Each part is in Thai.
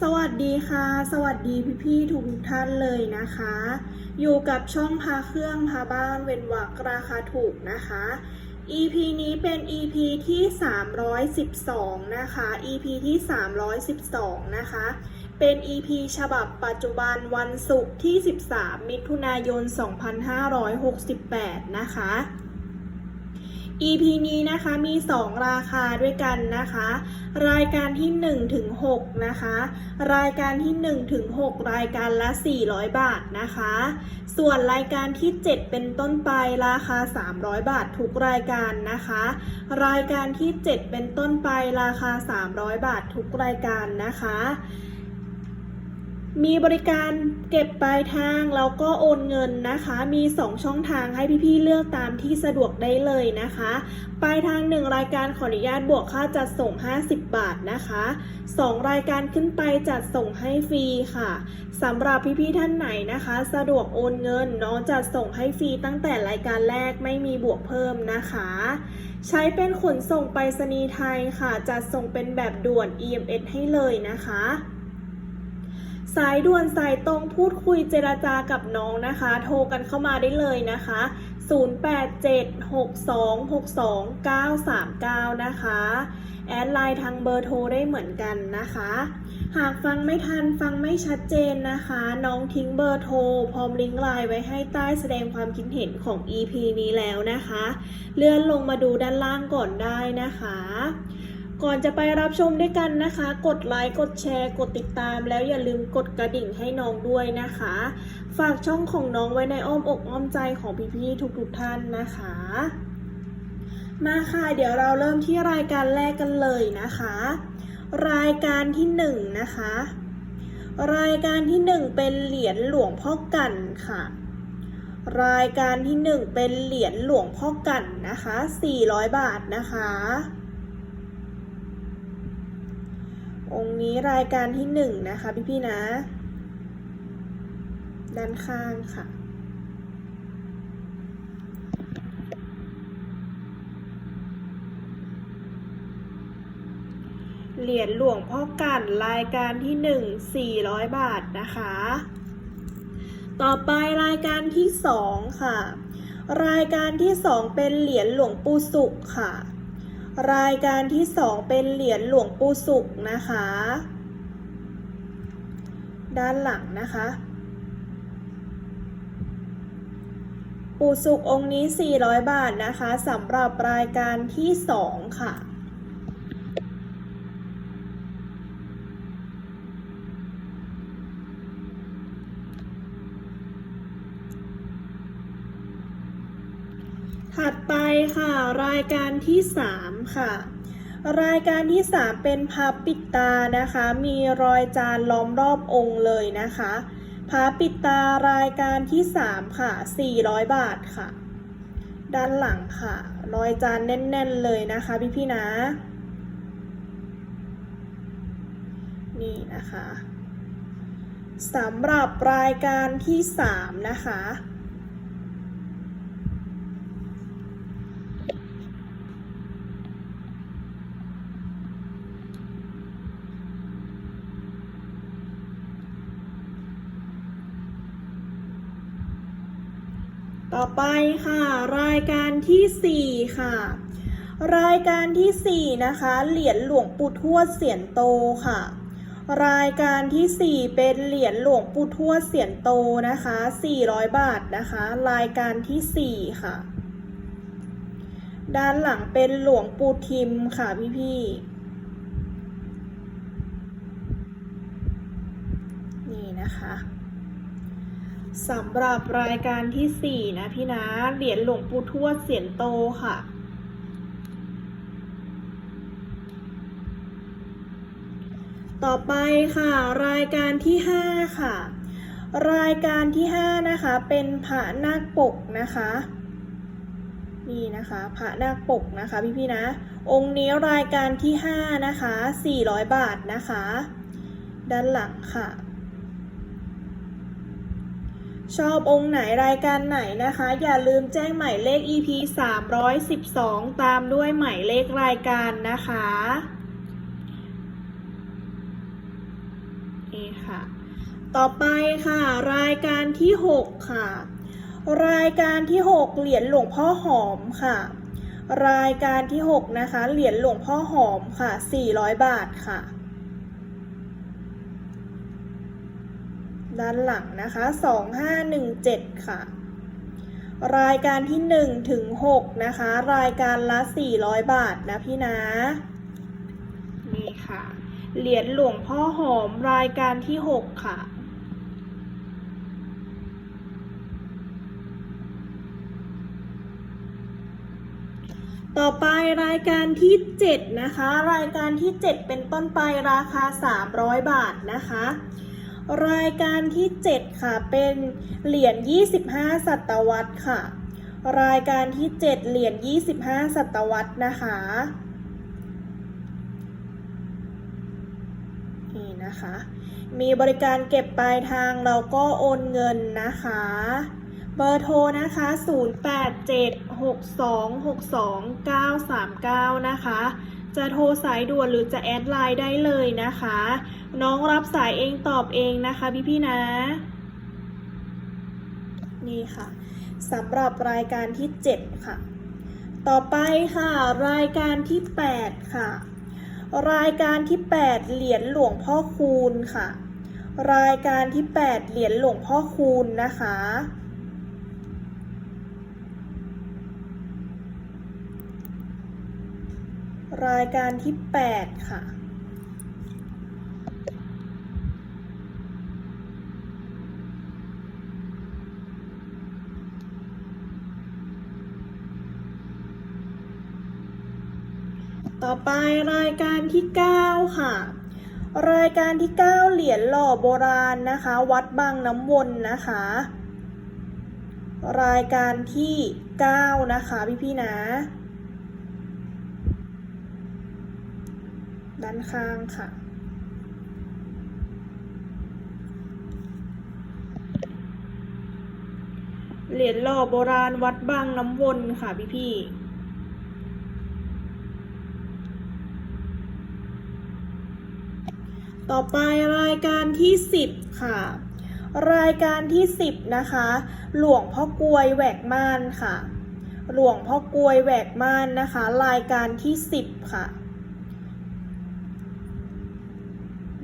สวัสดีค่ะ สวัสดีพี่ๆทุกท่านเลยนะคะ อยู่กับช่องพาเครื่องพาบ้านเวนวักราคาถูกนะคะ EP นี้เป็น EP ที่ 312 นะคะ EP ที่ 312 นะคะ เป็น EP ฉบับปัจจุบันวันศุกร์ที่ 13 มิถุนายน 2568 นะคะ EP นี้นะคะมี 2 ราคาด้วยกันนะคะ รายการที่1ถึง6นะคะ รายการที่1ถึง6รายการละ 400 บาทนะคะ ส่วนรายการที่ 7 เป็นต้นไปราคา 300 บาททุกรายการนะคะ รายการที่ 7 เป็นต้นไปราคา 300 บาททุกรายการนะคะ มีบริการเก็บปลายทางแล้วก็โอนเงินนะคะ มี 2 ช่องทางให้พี่ๆเลือกตามที่สะดวกได้เลยนะคะ ปลายทาง 1 รายการขออนุญาตบวกค่าจัดส่ง 50 บาทนะคะ 2 รายการขึ้นไปจัดส่งให้ฟรีค่ะสำหรับพี่ๆท่านไหนนะคะ สะดวกโอนเงินน้องจัดส่งให้ฟรีตั้งแต่รายการแรกไม่มีบวกเพิ่มนะคะ ใช้เป็นขนส่งไปรษณีย์ไทยค่ะ จัดส่งเป็นแบบด่วน EMS ให้เลยนะคะ สายด่วนสายตรงพูดคุยเจราจากับน้องนะคะ โทรกันเข้ามาได้เลยนะคะ 0876262939 นะคะ แอดไลน์ทางเบอร์โทรได้เหมือนกันนะคะ หากฟังไม่ทันฟังไม่ชัดเจนนะคะ น้องทิ้งเบอร์โทร พร้อมลิงก์ไลน์ไว้ให้ใต้แสดงความคิดเห็นของ EP นี้แล้วนะคะ เลื่อนลงมาดูด้านล่างก่อนได้นะคะ ก่อนจะไปรับชมด้วยกันนะคะ กดไลค์ กดแชร์ กดติดตาม แล้วอย่าลืมกดกระดิ่งให้น้องด้วยนะคะ ฝากช่องของน้องไว้ในอ้อมอกอ้อมใจของพี่ๆทุกๆท่านนะคะ มาค่ะ เดี๋ยวเราเริ่มที่รายการแรกกันเลยนะคะ รายการที่หนึ่งนะคะ รายการที่หนึ่งเป็นเหรียญหลวงพ่อกันค่ะรายการที่หนึ่งเป็นเหรียญหลวงพ่อกันนะคะ 400 บาทนะคะ องค์นี้รายการที่หนึ่งนะคะพี่ๆนะ ด้านข้างค่ะ เหรียญหลวงพ่อกันรายการที่หนึ่งสี่ร้อยบาทนะคะ ต่อไปรายการที่สองค่ะ รายการที่สองเป็นเหรียญหลวงปู่สุขค่ะ รายการที่สองเป็นเหรียญหลวงปู่สุขนะคะ ด้านหลังนะคะ ปู่สุของค์นี้ 400 บาทนะคะสำหรับรายการที่สองค่ะ ถัดไปค่ะ รายการที่ 3 ค่ะ รายการที่ 3 เป็นพระปิดตานะคะ มีรอยจานล้อมรอบองค์เลยนะคะพระปิดตารายการที่ 3 ค่ะ 400 บาทค่ะ ด้านหลังค่ะ รอยจานแน่น ๆ เลยนะคะพี่ๆนะ นี่นะคะสำหรับรายการที่ 3 นะคะ อไปค่ะ รายการที่ 4 ค่ะ รายการที่ 4 นะคะ เหรียญหลวงปู่ทวดเสียนโตค่ะ รายการที่ 4 เป็นเหรียญหลวงปู่ทวดเสียนโตนะคะ 400 บาทนะคะ รายการที่ 4 ค่ะ ด้านหลังเป็นหลวงปู่ทิมค่ะพี่ๆนี่นะคะ สำหรับรายการที่ 4 นะพี่นะ เหรียญหลวงปู่ทวดเสียนโตค่ะ ต่อไปค่ะ รายการที่ 5 ค่ะ รายการที่ 5 นะคะ เป็นพระนาคปกนะคะนี่นะคะพระนาคปกนะคะพี่ๆนะ องค์นี้รายการที่ 5 นะคะ 400 บาทนะคะ ด้านหลังค่ะ ชอบองค์ไหนรายการไหนนะคะ อย่าลืมแจ้งหมายเลข EP 312 ตามด้วยหมายเลขรายการนะคะนี่ค่ะ ต่อไปค่ะ รายการที่ 6 ค่ะ รายการที่ 6 เหรียญหลวงพ่อหอมค่ะ รายการที่ 6 นะคะ เหรียญหลวงพ่อหอมค่ะ 400 บาทค่ะ ด้านหลังนะคะ 2517 ค่ะ รายการที่ 1 ถึง 6 นะคะ รายการละ 400 บาทนะพี่นะ นี่ค่ะ เหรียญหลวงพ่อหอมรายการที่ 6 ค่ะต่อไปรายการที่ 7 นะคะ รายการที่ 7 เป็นต้นไปราคา 300 บาทนะคะ รายการที่ 7 ค่ะเป็นเหรียญ 25 ศตวรรษค่ะ รายการที่ 7 เหรียญ 25 ศตวรรษนะคะ นี่นะคะ มีบริการเก็บปลายทางแล้วก็โอนเงินนะคะเบอร์โทรนะคะ 0876262939 นะคะ จะโทรสายด่วนหรือจะแอดไลน์ได้เลยนะคะ น้องรับสายเองตอบเองนะคะพี่ๆนะ นี่ค่ะสำหรับรายการที่ 7 ค่ะ ต่อไปค่ะ รายการที่ 8 ค่ะ รายการที่ 8 เหรียญหลวงพ่อคูณค่ะ รายการที่ 8 เหรียญหลวงพ่อคูณนะคะ รายการที่ 8 ค่ะ ต่อไปรายการที่ 9 ค่ะ รายการที่ 9 เหรียญหล่อโบราณนะคะ วัดบางน้ำวนนะคะ รายการที่ 9 นะคะ พี่ๆนะ ด้านข้างค่ะ เหรียญหล่อโบราณวัดบางน้ำวนค่ะพี่ๆต่อไปรายการที่ 10 ค่ะ รายการที่ 10 นะคะ หลวงพ่อกลวยแหวกม่านค่ะ หลวงพ่อกลวยแหวกม่านนะคะ รายการที่ 10 ค่ะ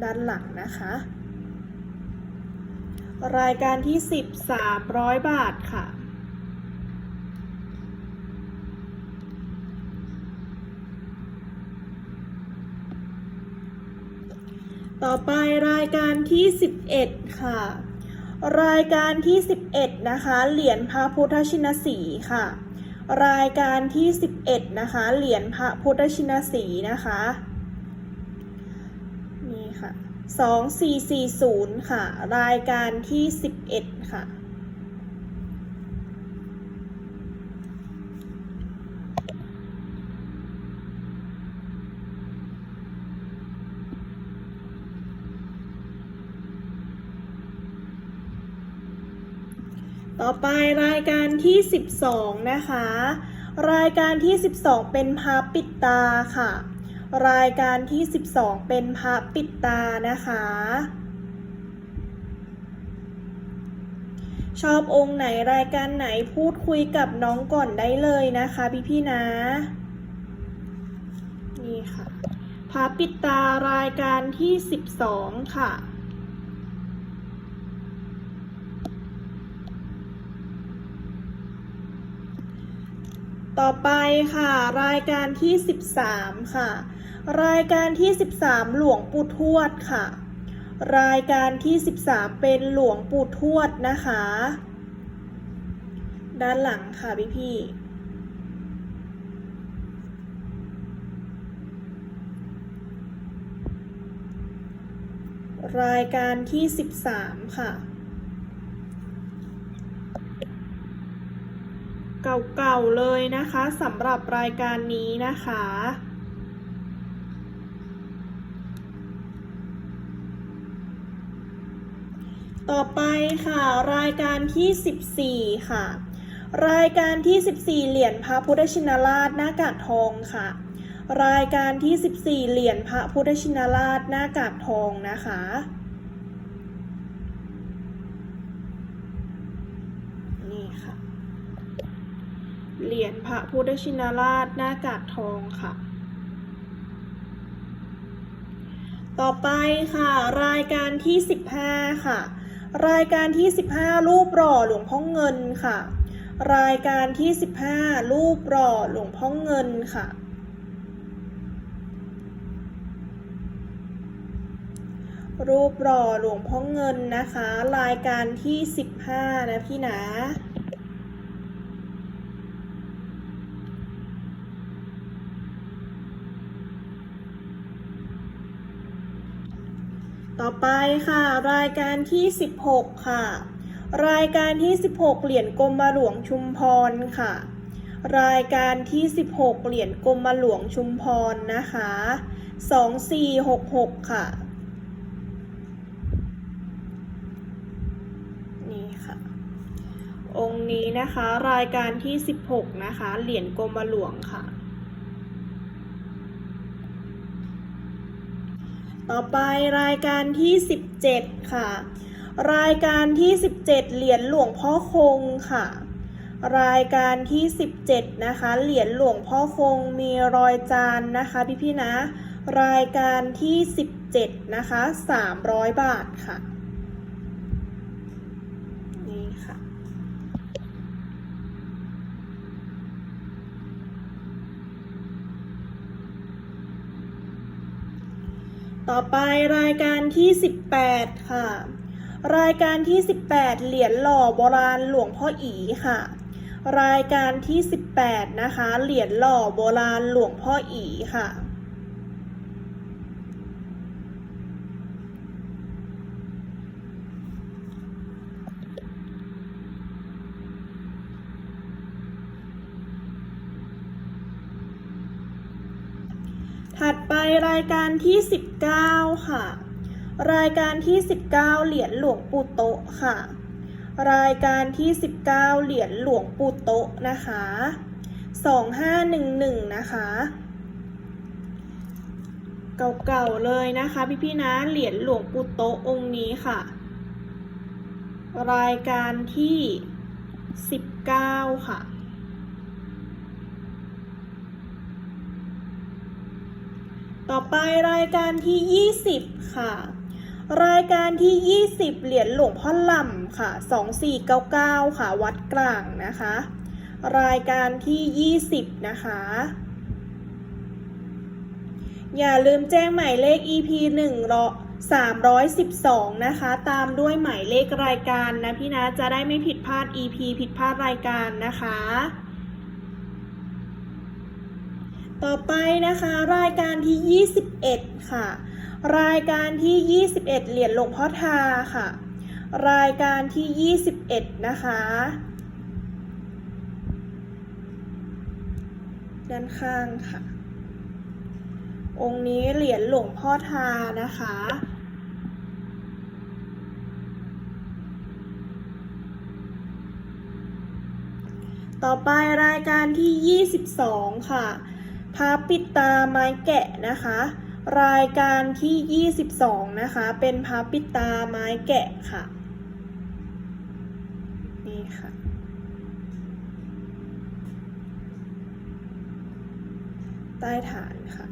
ด้านหลังนะคะ รายการที่ 10 300 บาทค่ะ ต่อไปรายการที่ 11 ค่ะ รายการที่ 11 นะคะ เหรียญพระพุทธชินสีค่ะรายการที่ 11 นะคะ เหรียญพระพุทธชินสีนะคะ 2440 ค่ะ รายการที่ 11 ค่ะ ต่อไปรายการที่ 12 นะคะ รายการที่ 12 เป็นพระปิดตาค่ะ รายการที่ 12 เป็นพระปิดตานะคะ ชอบองค์ไหนรายการไหนพูดคุยกับน้องก่อนได้เลยนะคะพี่ๆนะ นี่ค่ะพระปิดตารายการที่ 12 ค่ะต่อไปค่ะ รายการที่ 13 ค่ะ รายการที่ 13 หลวงปู่ทวดค่ะ รายการที่ 13 เป็นหลวงปู่ทวดนะคะ ด้านหลังค่ะพี่พี่รายการที่ 13 ค่ะ เก่าๆเลยนะคะสำหรับรายการนี้นะคะ ต่อไปค่ะ รายการที่ 14 ค่ะ รายการที่ 14 เหรียญพระพุทธชินราชหน้ากากทองค่ะ รายการที่ 14 เหรียญพระพุทธชินราชหน้ากากทองนะคะนี่ค่ะ เหรียญพระพุทธชินราชหน้ากากทองค่ะต่อไปค่ะ รายการที่ 15 ค่ะ รายการที่ 15 รูปหล่อหลวงพ่อเงินค่ะ รายการที่ 15 รูปหล่อหลวงพ่อเงินค่ะ รูปหล่อหลวงพ่อเงินนะคะ รายการที่ 15 นะพี่นะ ต่อไปค่ะ รายการที่ 16 ค่ะ รายการที่ 16 เหรียญกรมหลวงชุมพรค่ะ รายการที่ 16 เหรียญกรมหลวงชุมพรนะคะ 2466 ค่ะ นี่ค่ะ องค์นี้นะคะ รายการที่ 16 นะคะ เหรียญกรมหลวงค่ะ ต่อไปรายการที่ 17 ค่ะ รายการที่ 17 เหรียญหลวงพ่อคงค่ะ รายการที่ 17 นะคะ เหรียญหลวงพ่อคงมีรอยจานนะคะพี่พี่ๆนะ รายการที่ 17 นะคะ 300 บาทค่ะ นี่ค่ะ ต่อไปรายการที่ 18 ค่ะ รายการที่ 18 เหรียญหล่อโบราณหลวงพ่ออีค่ะ รายการที่ 18 นะคะ เหรียญหล่อโบราณหลวงพ่ออีค่ะ ถัดไปรายการที่ 19 ค่ะ รายการที่ 19 เหรียญหลวงปู่โตะค่ะ รายการที่ 19 เหรียญหลวงปู่โตะนะคะ 2511 นะคะเก่าๆเลยนะคะพี่ๆนะเหรียญหลวงปู่โตะองค์นี้ค่ะ รายการที่ 19 ค่ะ ต่อไปรายการที่ 20 ค่ะ รายการที่ 20 เหรียญหลวงพ่อลำค่ะ 2499 ค่ะ วัดกลางนะคะ รายการที่ 20 นะคะ อย่าลืมแจ้งหมายเลข EP 1รอ312 นะคะ ตามด้วยหมายเลขรายการนะพี่นะ จะได้ไม่ผิดพลาด EP ผิดพลาดรายการนะคะ ต่อไปนะคะรายการที่ 21 ค่ะ รายการที่ 21 เหรียญหลวงพ่อทาค่ะ รายการที่ 21 นะคะด้านข้างค่ะ องค์นี้เหรียญหลวงพ่อทานะคะ ต่อไปรายการที่ 22 ค่ะ พระปิดตาไม้แกะนะคะ รายการที่ 22 นะคะ เป็นพระปิดตาไม้แกะค่ะ นี่ค่ะใต้ฐานค่ะ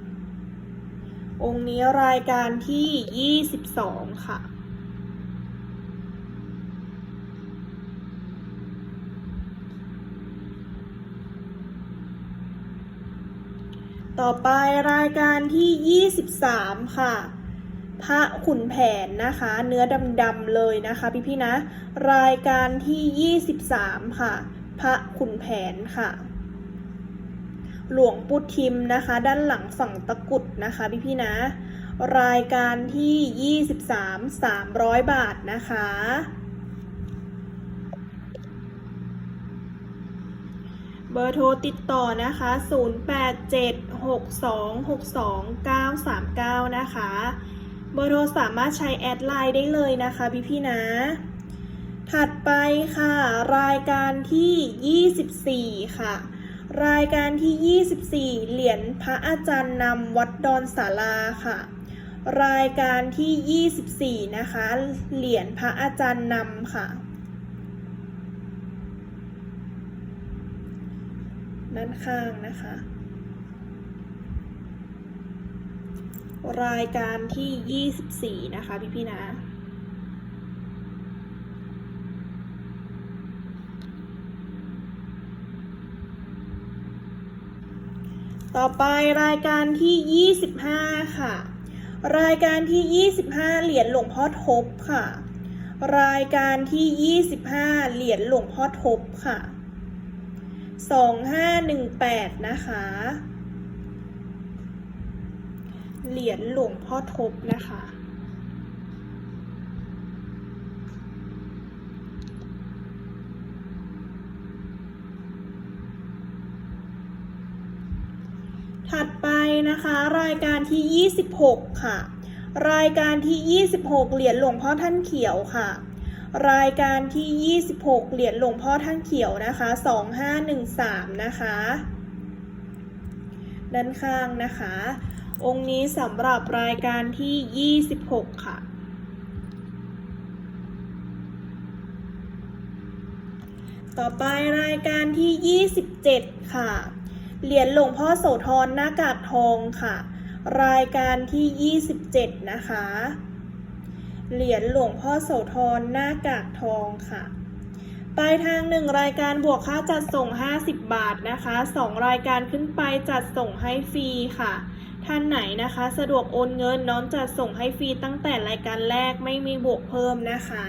องค์นี้รายการที่ 22 ค่ะ ต่อไปรายการที่ 23 ค่ะ พระขุนแผนนะคะ เนื้อดำๆเลยนะคะพี่ๆนะ รายการที่ 23 ค่ะ พระขุนแผนค่ะ หลวงปู่ทิมนะคะ ด้านหลังฝั่งตะกุดนะคะพี่ๆนะ รายการที่ 23 300 บาทนะคะ บอร์โทรติดต่อนะคะ 0876262939 นะคะ เบอร์โทรสามารถใช้แอดไลน์ได้เลยนะคะพี่ๆนะ ถัดไปค่ะ รายการที่ 24 ค่ะ รายการที่ 24 เหรียญพระอาจารย์นำวัดดอนศาลาค่ะ รายการที่ 24 นะคะ เหรียญพระอาจารย์นำค่ะานข้างนะคะ รายการที่ 24 นะคะ พี่พี่นะ ต่อไปรายการที่ 25 ค่ะ รายการที่ 25 เหรียญหลวงพ่อทบค่ะ รายการที่ 25 เหรียญหลวงพ่อทบค่ะ 2518 นะคะ เหรียญหลวงพ่อทบนะคะ ถัดไปนะคะ รายการที่ 26 ค่ะ รายการที่ 26 เหรียญหลวงพ่อท่านเขียวค่ะ รายการที่ 26 เหรียญหลวงพ่อท่านเขียวนะคะ 2513 นะคะ ด้านข้างนะคะ องค์นี้สำหรับรายการที่ 26 ค่ะต่อไปรายการที่ 27 ค่ะ เหรียญหลวงพ่อโสธรหน้ากากทองค่ะ รายการที่ 27 นะคะ เหรียญหลวงพ่อโสธรหน้ากากทองค่ะ ปลายทางหนึ่งรายการบวกค่าจัดส่ง 50 บาทนะคะสองรายการขึ้นไปจัดส่งให้ฟรีค่ะ ท่านไหนนะคะ สะดวกโอนเงินน้องจัดส่งให้ฟรีตั้งแต่รายการแรกไม่มีบวกเพิ่มนะคะ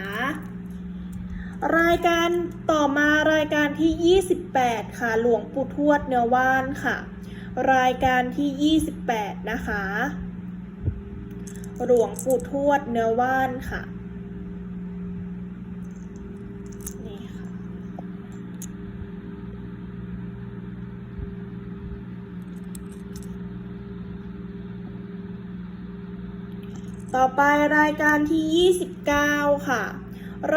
รายการต่อมารายการที่ 28 ค่ะ หลวงปู่ทวดเนื้อว่านค่ะ รายการที่ 28 นะคะ หลวงปู่ทวดเนื้อว่านค่ะนี่ค่ะ ต่อไปรายการที่ 29 ค่ะ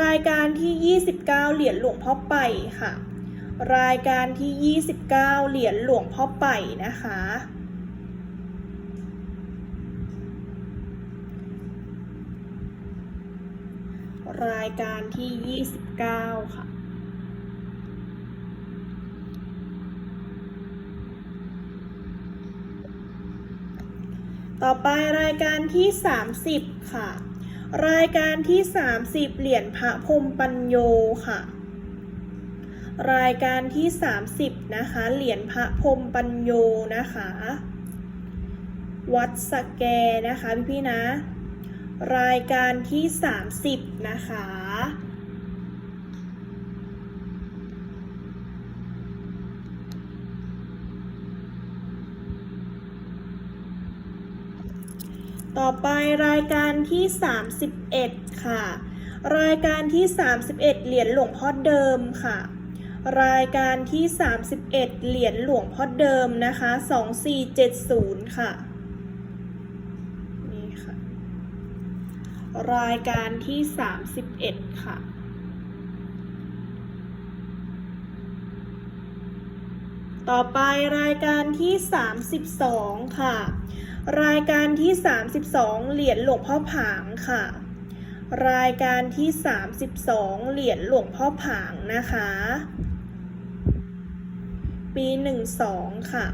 รายการที่ 29 เหรียญหลวงพ่อไปค่ะ รายการที่ 29 เหรียญหลวงพ่อไปนะคะ รายการที่ 29 ค่ะ ต่อไปรายการที่ 30 ค่ะ รายการที่ 30 เหรียญพระพรมปัญโยค่ะ รายการที่ 30 นะคะ เหรียญพระพรมปัญโยนะคะ วัดสแกนะคะพี่พี่นะ รายการที่ 30 นะคะ ต่อไปรายการที่ 31 ค่ะ รายการที่ 31 เหรียญหลวงพ่อเดิมค่ะ รายการที่ 31 เหรียญหลวงพ่อเดิมนะคะ 2470 ค่ะ นี่ค่ะ รายการที่ 31 ค่ะ ต่อไปรายการที่ 32 ค่ะ รายการที่ 32 เหรียญหลวงพ่อผางค่ะ รายการที่ 32 เหรียญหลวงพ่อผางนะคะ ปี 12 ค่ะ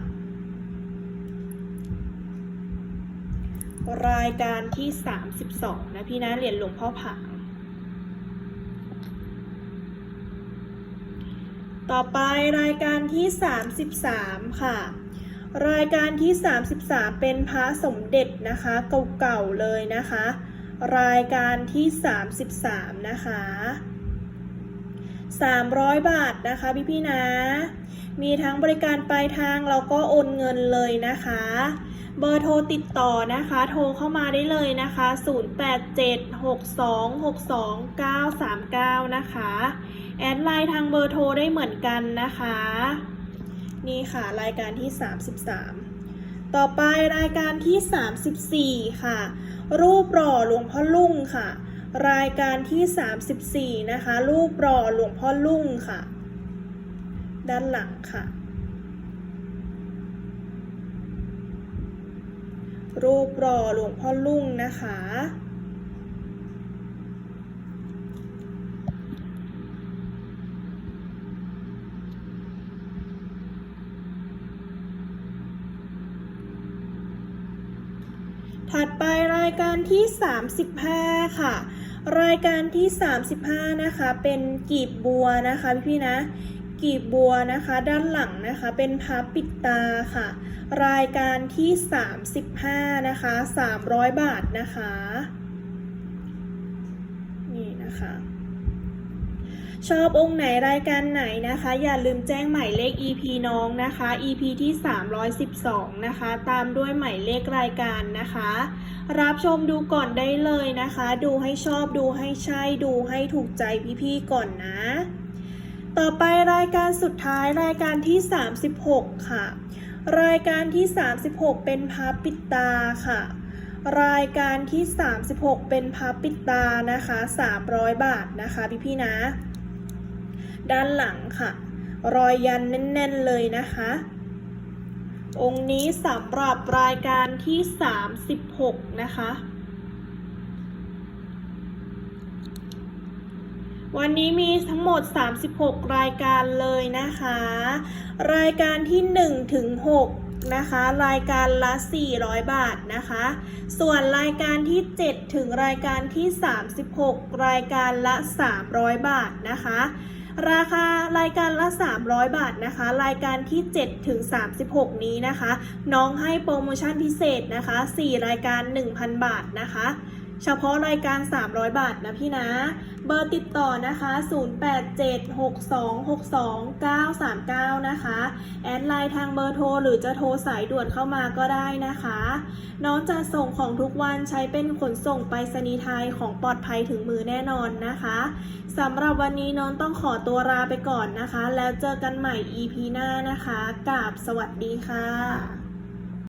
รายการที่ 32 นะพี่นะเหรียญหลวงพ่อผางต่อไปรายการที่ 33 ค่ะ รายการที่ 33 เป็นพระสมเด็จนะคะเก่าๆเลยนะคะ รายการที่ 33 นะคะ 300 บาทนะคะพี่ๆนะ มีทั้งบริการปลายทางแล้วก็โอนเงินเลยนะคะ เบอร์โทรติดต่อนะคะ โทรเข้ามาได้เลยนะคะ 0876262939 นะคะ แอดไลน์ทางเบอร์โทรได้เหมือนกันนะคะ นี่ค่ะรายการที่ 33 ต่อไปรายการที่ 34 ค่ะ รูปหล่อหลวงพ่อลุ่งค่ะ รายการที่ 34 นะคะ รูปหล่อหลวงพ่อลุ่งค่ะ ด้านหลังค่ะ รูปรอหลวงพ่อลุ่งนะคะ ถัดไปรายการที่ 35 ค่ะ รายการที่ 35 นะคะ เป็นกีบบัวนะคะพี่พี่นะกีบบัวนะคะ ด้านหลังนะคะ เป็นพับปิดตาค่ะ รายการที่ 35 นะคะ 300 บาทนะคะ นี่นะคะชอบองค์ไหนรายการไหนนะคะ อย่าลืมแจ้งหมายเลข EP น้องนะคะ EP ที่ 312 นะคะ ตามด้วยหมายเลขรายการนะคะ รับชมดูก่อนได้เลยนะคะ ดูให้ชอบดูให้ใช่ดูให้ถูกใจพี่ๆก่อนนะ ต่อไปรายการสุดท้ายรายการที่ 36 ค่ะ รายการที่ 36 เป็นพับปิดตาค่ะ รายการที่ 36 เป็นพับปิดตานะคะ 300 บาทนะคะพี่พี่นะ ด้านหลังค่ะ รอยยันแน่น ๆ เลยนะคะ องค์นี้สำหรับรายการที่ 36 นะคะ วันนี้มีทั้งหมด 36 รายการเลยนะคะ รายการที่1ถึง6นะคะ รายการละ 400 บาทนะคะ ส่วนรายการที่ 7 ถึงรายการที่ 36 รายการละ 300 บาทนะคะราคารายการละ 300 บาทนะคะ รายการที่ 7 ถึง 36 นี้นะคะ น้องให้โปรโมชั่นพิเศษนะคะ 4 รายการ 1,000 บาทนะคะ เฉพาะรายการ 300 บาทนะพี่นะ เบอร์ติดต่อนะคะ 0876262939 นะคะ แอดไลน์ทางเบอร์โทร หรือจะโทรสายด่วนเข้ามาก็ได้นะคะ น้องจะส่งของทุกวันใช้เป็นขนส่งไปรษณีไทยของปลอดภัยถึงมือแน่นอนนะคะสำหรับวันนี้น้องต้องขอตัวลาไปก่อนนะคะ แล้วเจอกันใหม่ EP หน้านะคะกราบสวัสดีค่ะ